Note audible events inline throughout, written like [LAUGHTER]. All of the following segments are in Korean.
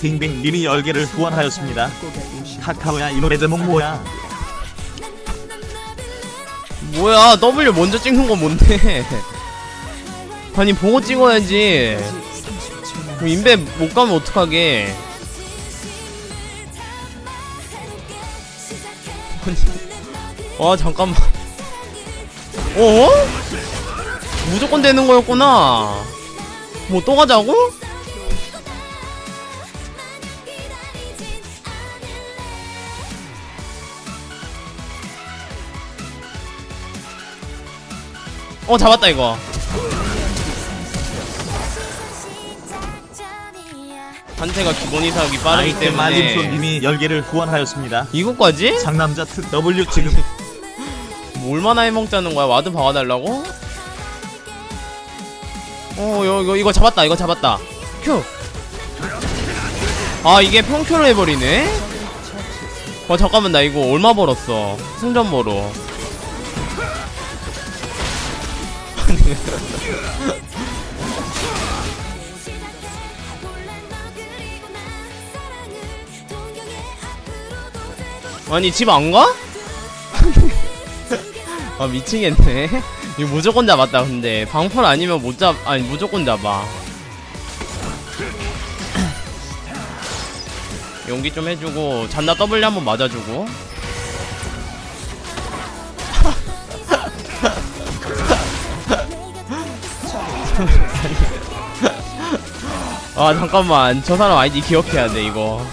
빙빙님이 열개를 후원하였습니다. 카카오야 이 노래 제목 뭐야? 뭐야 W 먼저 찍는 건 뭔데 아니 보고 찍어야지 그럼 인베 못 가면 어떡하게 아니 아 잠깐만 어? 무조건 되는 거였구나 뭐 또 가자고? 어 잡았다 이거 한태가 기본 이상이 빠르기 아이템 때문에 말림소님이 열개를 후원하였습니다. 이거까지? 상남자 특 W 지금 [LAUGHS] 뭐 얼마나 해먹자는 거야 와드 박아달라고? 어 이거, 이거 이거 잡았다 이거 잡았다 큐! 아 이게 평큐를 해버리네? 어 잠깐만 나 이거 얼마 벌었어 승전 벌어 [LAUGHS] 아니 집 안 가? [LAUGHS] 아 미치겠네. 이거 무조건 잡았다 근데. 방풀 아니면 못 잡.. 아니 무조건 잡아. 용기 좀 해주고 잔나 W 한번 맞아주고 아 잠깐만. 저 사람 아이디 기억해야 돼 이거.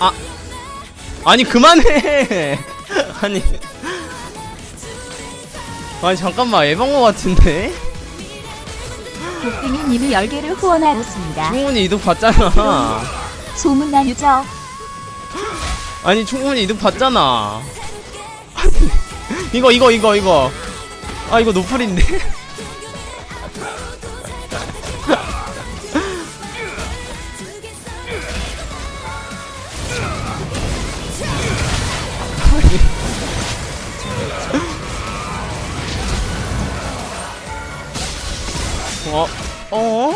아 아니 그만해! [LAUGHS] 아니. 아니 잠깐만. 예방거 같은데 복빙이님이 10개를 후원하였습니다. 충분히 이득 봤잖아 소문 나유죠. 아니 충분히 이득 봤잖아 이거 이거 이거 이거 아 이거 노플인데 어?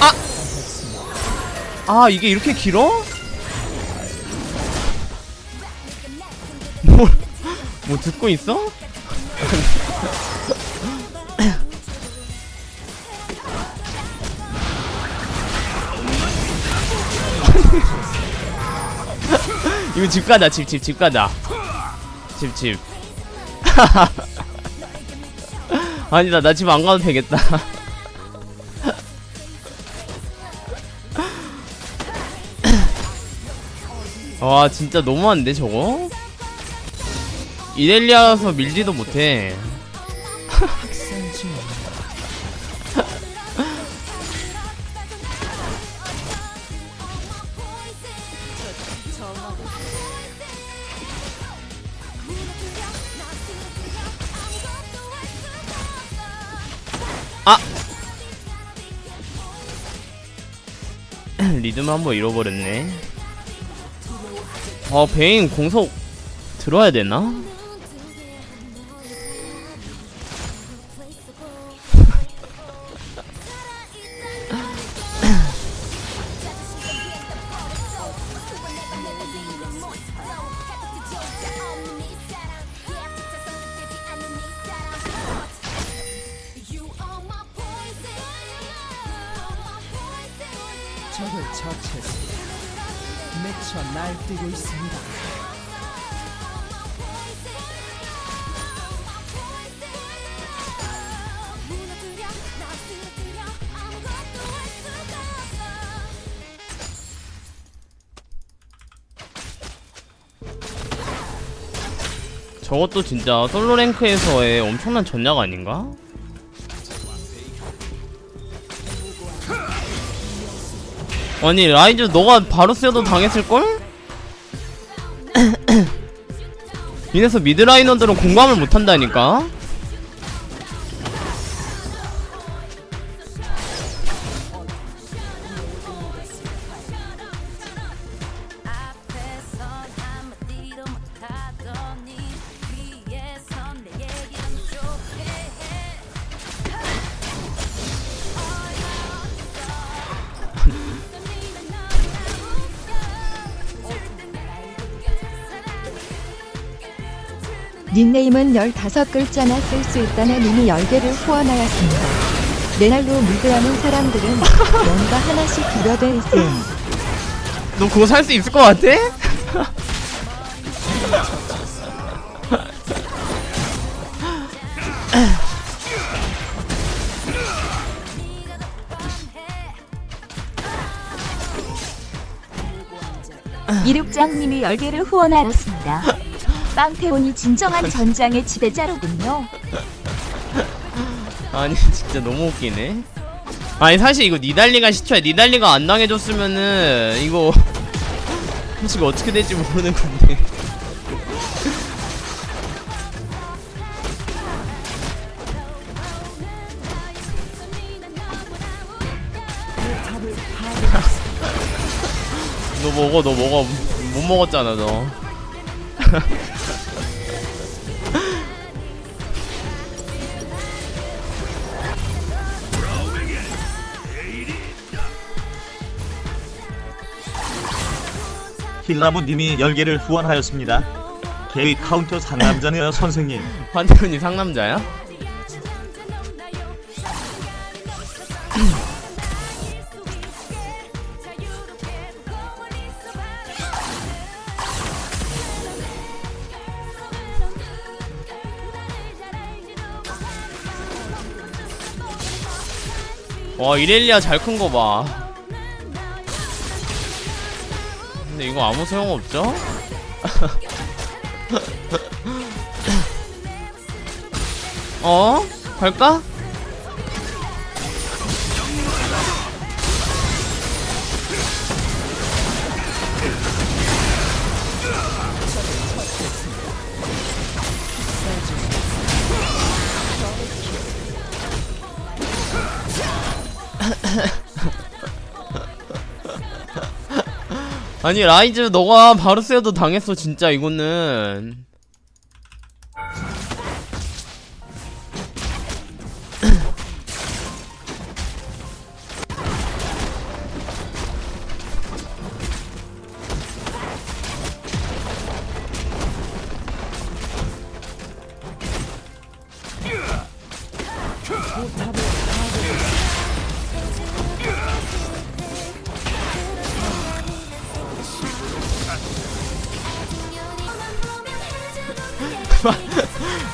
아! 아 이게 이렇게 길어? [LAUGHS] 뭘, 뭐 듣고 있어? [LAUGHS] 이거 집 가자 집 집 집 가자 집집 [LAUGHS] 아니다 나 집 안 가도 되겠다 와 진짜 너무한데 저거? 이델리아라서 밀지도 못해 아! [CLEARS THROAT] 리듬 한번 잃어버렸네 어 베인 공속 들어야 되나? 적을 처치했습니다. 미쳐 날뛰고 있습니다. 저것도 진짜 솔로 랭크에서의 엄청난 전략 아닌가? 아니 라이즈 너가 바루스여도 당했을걸? [COUGHS] 이래서 미드라이너들은 공감을 못한다니까? 닉네임은 15글자나 쓸 수 있다는 이미 10개를 후원하였습니다. 맨날로 미드하는 사람들은 뭔가 하나씩 들여돼 있음. 너 그거 살 수 있을 것 같아? 이륙장님이 10개를 후원하였습니다. 빵태온이 진정한 전장의 지배자로군요. 아니 진짜 너무 웃기네. 아니 사실 이거 니달리가 시초야 니달리가 안 당해줬으면은 이거 솔직히 어떻게 될지 모르는 건데. 너 먹어 너 먹어. 못 먹었잖아 너 힐라무님이 10개를 후원하였습니다. 게이 카운터 상남자네요 [LAUGHS] 선생님. 환태훈이 상남자야? 와 이렐리아 잘 큰 거 봐. 근데 이거 아무 소용 없죠? [LAUGHS] 어? 갈까? [LAUGHS] 아니 라이즈 너가 바루스에도 당했어 진짜 이거는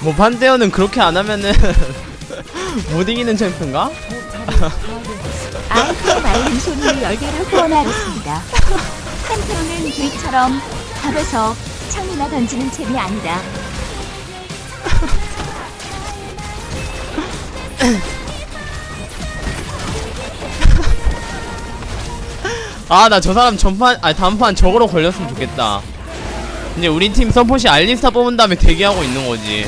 뭐 판테온은 그렇게 안 하면은 [LAUGHS] 못 이기는 챔프인가? 아이콘 말린 손님이 10개를 후원하였습니다. 판테온은 개처럼 밥에서 창이나 던지는 챔이 아니다. 아 나 저 사람 전판 아니 다음판 저거로 걸렸으면 좋겠다 이제 우리 팀 서폿이 알리스타 뽑은 다음에 대기하고 있는 거지.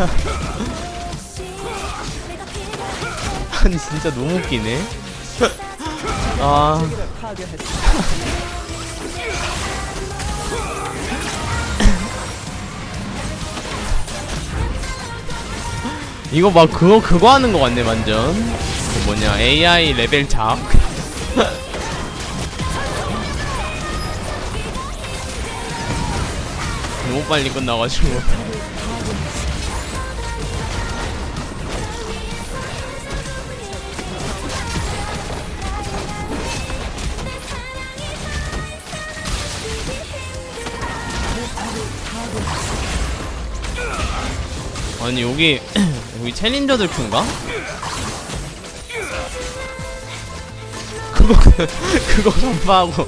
[LAUGHS] 아니 진짜 너무 웃기네. [LAUGHS] 아 [LAUGHS] 이거 막 그거 그거 하는 거 같네 완전. 그 뭐냐 AI 레벨 작. [LAUGHS] 너무 빨리 끝나가지고. 아니 여기 [CLEARS THROAT] 여기 챌린저들 큐인가? 그거 [LAUGHS] 그거 간파하고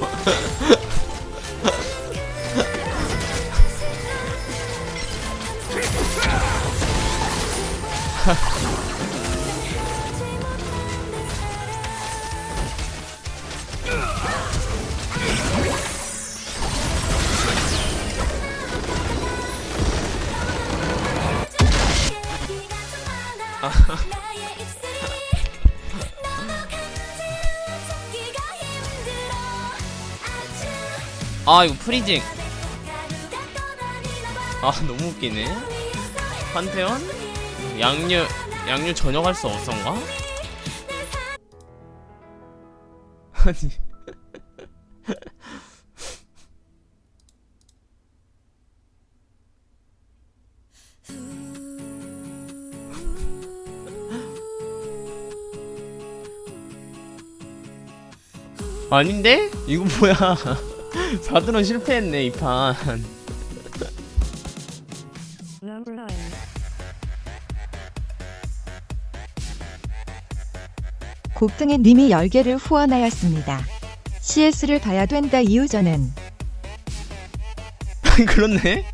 [LAUGHS] 아 이거 프리징 아 [LAUGHS] 너무 웃기네 판테온? 양류 양류 갈수 없었가? [LAUGHS] 아니 아닌데? 이거 뭐야 [LAUGHS] 4드론 실패했네 이판 Number 9. 곱등의 님이 10개를 후원하였습니다. CS를 봐야 된다 이유저는 [LAUGHS] 그렇네.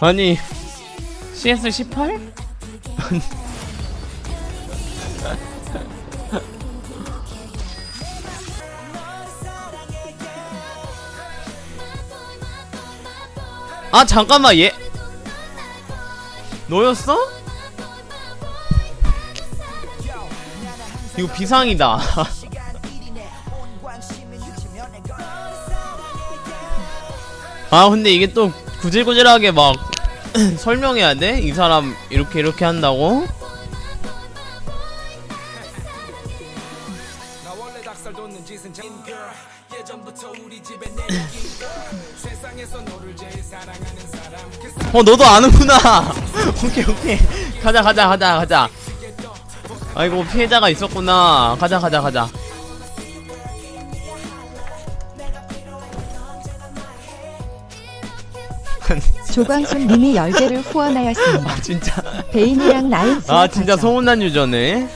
아니 CS 18? [LAUGHS] 아 잠깐만 얘 너였어? 이거 비상이다. [LAUGHS] 아 근데 이게 또 구질구질하게 막 [CLEARS THROAT] 설명해야 돼? 이 사람 이렇게 이렇게 한다고? 어 너도 아는구나. [LAUGHS] 오케이 오케이. 가자 가자 가자 가자. 아이고 피해자가 있었구나. 가자 가자 가자. [LAUGHS] 조광순 님이 10개를 [LAUGHS] 후원하였습니다. 진짜. 베인이랑 나인 아 진짜 소문난 유저네